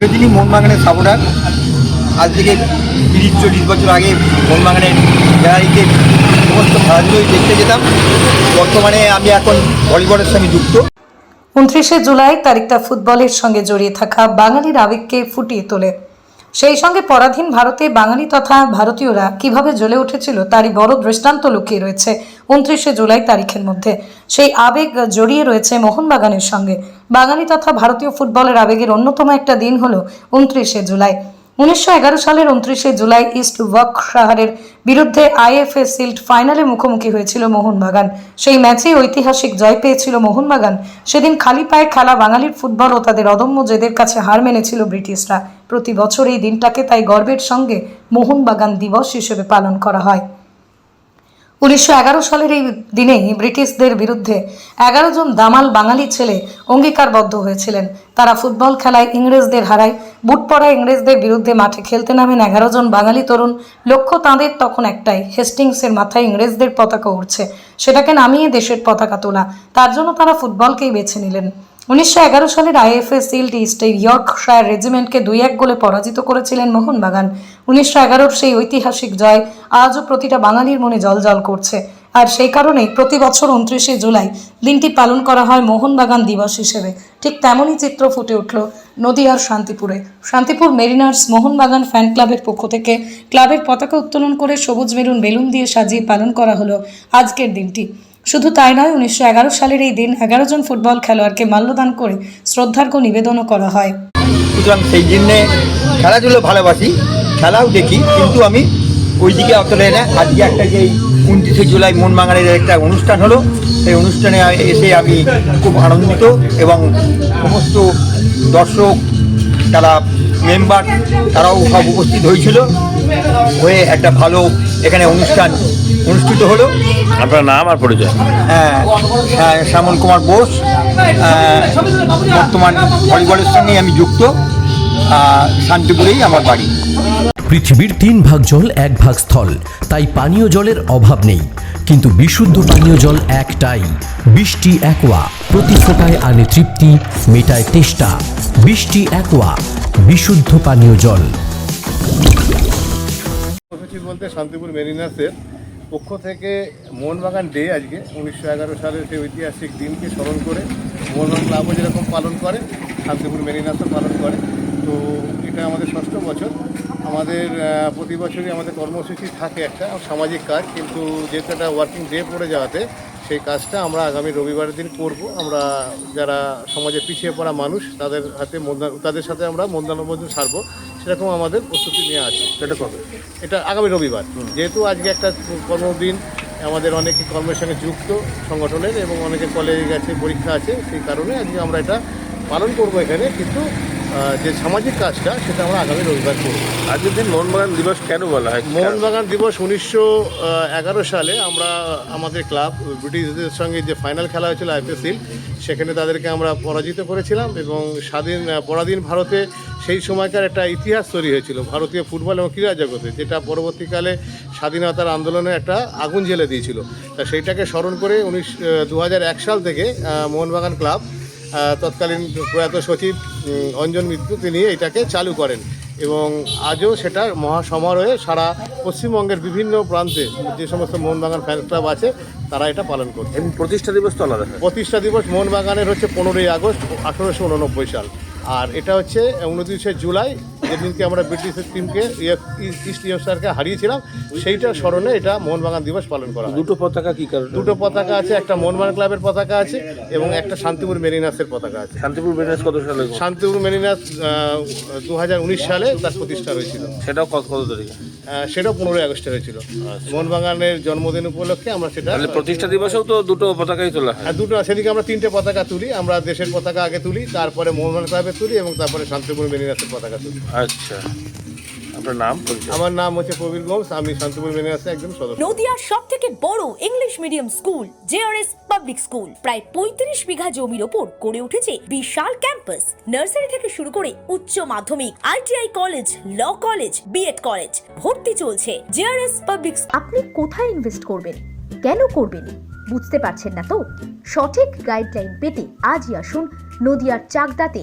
তিনি মোহনবাগানের সাপোর্টার। আজ থেকে তিরিশ চল্লিশ বছর আগে মোহনবাগানের গ্যালারিতে সমস্ত খেলাধুলোই দেখতে যেতাম। বর্তমানে আমি এখন ভলিবলের সঙ্গে যুক্ত। উনত্রিশে জুলাই তারিখটা ফুটবলের সঙ্গে জড়িয়ে থাকা বাঙালির আবেগকে ফুটিয়ে তোলে। সেই সঙ্গে পরাধীন ভারতে বাঙালি তথা ভারতীয়রা কীভাবে জ্বলে উঠেছিল তারই বড় দৃষ্টান্ত লুকিয়ে রয়েছে উনত্রিশে জুলাই তারিখের মধ্যে। সেই আবেগ জড়িয়ে রয়েছে মোহনবাগানের সঙ্গে। বাঙালি তথা ভারতীয় ফুটবলের আবেগের অন্যতম একটা দিন হলো উনত্রিশে জুলাই। উনিশশো এগারো সালের উনত্রিশে জুলাই ইস্ট ওয়াক শহরের বিরুদ্ধে আইএফএ সিল্ড ফাইনালে মুখোমুখি হয়েছিল মোহনবাগান। সেই ম্যাচে ঐতিহাসিক জয় পেয়েছিল মোহনবাগান। সেদিন খালি পায়ে খেলা বাঙালির ফুটবল ও তাদের অদম্য জেদের কাছে হার মেনেছিল ব্রিটিশরা। প্রতি বছর এই দিনটাকে তাই গর্বের সঙ্গে মোহনবাগান দিবস হিসেবে পালন করা হয়। উনিশশো এগারো সালের এই দিনেই ব্রিটিশদের বিরুদ্ধে এগারো জন দামাল বাঙালি ছেলে অঙ্গীকারবদ্ধ হয়েছিলেন। তারা ফুটবল খেলায় ইংরেজদের হারায় বুট পরা ইংরেজদের বিরুদ্ধে মাঠে খেলতে নামেন এগারো জন বাঙালি তরুণ। লক্ষ্য তাঁদের তখন একটাই, হেস্টিংসের মাথায় ইংরেজদের পতাকা উঠছে সেটাকে নামিয়ে দেশের পতাকা তোলা। তার জন্য তারা ফুটবলকেই বেছে নিলেন। উনিশশো এগারো সালের আইএফএ সিল্ড ইস্টে ইয়র্কশায়ার রেজিমেন্টকে দুই এক গোলে পরাজিত করেছিলেন মোহনবাগান উনিশশো এগারোর সেই ঐতিহাসিক জয় আজও প্রতিটা বাঙালির মনে জলজল করছে। আর সেই কারণেই প্রতি বছর উনত্রিশে জুলাই দিনটি পালন করা হয় মোহনবাগান দিবস হিসেবে। ঠিক তেমনই চিত্র ফুটে উঠল নদিয়ার শান্তিপুরে। শান্তিপুর মেরিনার্স মোহনবাগান ফ্যান ক্লাবের পক্ষ থেকে ক্লাবের পতাকা উত্তোলন করে সবুজ মেরুন বেলুন দিয়ে সাজিয়ে পালন করা হলো আজকের দিনটি। শুধু তাই নয়, উনিশশো সালের এই দিন এগারো জন ফুটবল খেলোয়াড়কে মাল্যদান করে শ্রদ্ধার্ঘ্য নিবেদনও করা হয়। সুতরাং সেই জন্যে খেলাধুলো ভালোবাসি, খেলাও দেখি, কিন্তু আমি ওই দিকে অতটা না আজকে একটা যে উনত্রিশে জুলাই মোহনবাগানের একটা অনুষ্ঠান হলো। সেই অনুষ্ঠানে এসে আমি খুব আনন্দিত এবং সমস্ত দর্শক তারা মেম্বার তারাও সব উপস্থিত হয়েছিল। হয়ে একটা ভালো এখানে অনুষ্ঠান অনুষ্ঠিত হলো। আপনার নাম আর পরিচয়? হ্যাঁ, হ্যাঁ, শ্যামল কুমার বোস। বর্তমান ভলিবলের সঙ্গে আমি যুক্ত। শান্তিপুরেই আমার বাড়ি। পৃথিবীর তিন ভাগ জল এক ভাগ স্থল। তাই পানীয় জলের অভাব নেই। কিন্তু বিশুদ্ধ পানীয় জল একটাই। বৃষ্টি একোয়া। প্রতি ফোটায় আনে তৃপ্তি, মেটায় তেষ্টা। বৃষ্টি একোয়া। বিশুদ্ধ পানীয় জল। বলতে শান্তিপুর মেরিনার্সের পক্ষ থেকে মোহনবাগান ডে আজকে, উনিশশো এগারো সালের সেই ঐতিহাসিক দিনকে স্মরণ করে মোহনবাগান ক্লাবও যেরকম পালন করে, শান্তিপুর মেরিনার্সও পালন করে। তো এটা আমাদের ষষ্ঠ বছর। আমাদের প্রতি বছরই আমাদের কর্মসূচি থাকে একটা সামাজিক কাজ কিন্তু যেহেতু একটা ওয়ার্কিং ডে পড়ে যাওয়াতে সেই কাজটা আমরা আগামী রবিবারের দিন করব। আমরা যারা সমাজে পিছিয়ে পড়া মানুষ তাদের হাতে তাদের সাথে আমরা মন্দানবন্ধন সারবো। সেরকম আমাদের প্রস্তুতি নেওয়া আছে। সেটা কবে? এটা আগামী রবিবার। যেহেতু আজকে একটা কর্মদিন আমাদের অনেকে কর্মের সঙ্গে যুক্ত সংগঠনের এবং অনেকে কলেজে গেছে পরীক্ষা আছে সেই কারণে আজকে আমরা এটা পালন করব এখানে। কিন্তু যে সামাজিক কাজটা সেটা আমরা আগামী রবিবার করব। আজকের দিন মোহনবাগান দিবস কেন বলা হয়? মোহনবাগান দিবস উনিশশো এগারো সালে আমরা আমাদের ক্লাব ব্রিটিশদের সঙ্গে যে ফাইনাল খেলা হয়েছিল আইপিএসিল সেখানে তাদেরকে আমরা পরাজিত করেছিলাম এবং স্বাধীন পরাধীন ভারতে সেই সময়কার একটা ইতিহাস তৈরি হয়েছিল ভারতীয় ফুটবল এবং ক্রীড়া জগতে যেটা পরবর্তীকালে স্বাধীনতার আন্দোলনে একটা আগুন জ্বেলে দিয়েছিল। তা সেইটাকে স্মরণ করে উনিশ দু এক সাল থেকে মোহনবাগান ক্লাব তৎকালীন প্রয়াত সচিব অঞ্জন মিত্র তিনি এটাকে চালু করেন। এবং আজও সেটা মহাসমারোহে সারা পশ্চিমবঙ্গের বিভিন্ন প্রান্তে যে সমস্ত মোহনবাগান ফ্যান ক্লাব আছে তারা এটা পালন করছে। এবং প্রতিষ্ঠা দিবস তো আলাদা। প্রতিষ্ঠা দিবস মোহনবাগানের হচ্ছে পনেরোই আগস্ট আঠেরোশো উননব্বই সাল। আর এটা হচ্ছে উনত্রিশে জুলাই যেদিনকে আমরা ব্রিটিশের টিমকে ইস্ট ইয়র্কশায়ারকে হারিয়েছিলাম সেইটার স্মরণে এটা মোহনবাগান দিবস পালন করা দুটো পতাকা কী কারণে? দুটো পতাকা আছে একটা মোহনবাগান ক্লাবের পতাকা আছে এবং একটা শান্তিপুর মেরিনাসের পতাকা আছে। শান্তিপুর মেরিনাস কত সালে? শান্তিপুর মেরিনাস দু হাজার উনিশ সালে তার প্রতিষ্ঠা হয়েছিল। সেটাও কত কত তারিখে? সেটাও পনেরোই আগস্টে হয়েছিল। মোহনবাগানের জন্মদিন উপলক্ষে আমরা সেটা প্রতিষ্ঠা দিবসেও তো দুটো পতাকাই তোলা হয়। দুটো সেদিকে আমরা তিনটে পতাকা তুলি আমরা দেশের পতাকা আগে তুলি তারপরে মোহনবাগান ক্লাবের তুলি এবং তারপরে শান্তিপুর মেরিনাসের পতাকা তুলি আচ্ছা। আপনার নাম আমার নাম হচ্ছে প্রবীর গোমস আমি শান্তিপুর মেরিনাসের একজন সদস্য। নদিয়ার সব থেকে বড় English medium school JRS public school. প্রায় পঁয়ত্রিশ বিঘা জমির ওপর গড়ে উঠেছে বিশাল ক্যাম্পাস। নার্সারি থেকে শুরু করে উচ্চ মাধ্যমিক ITI college law college BEd college ভর্তি চলছে জেআরএস পাবলিক আপনি কোথায় ইনভেস্ট করবেন? কেন করবেন? বুঝতে পারছেন না তো? সঠিক গাইডলাইন পেতে আজই আসুন নদিয়ার চাকদাতে।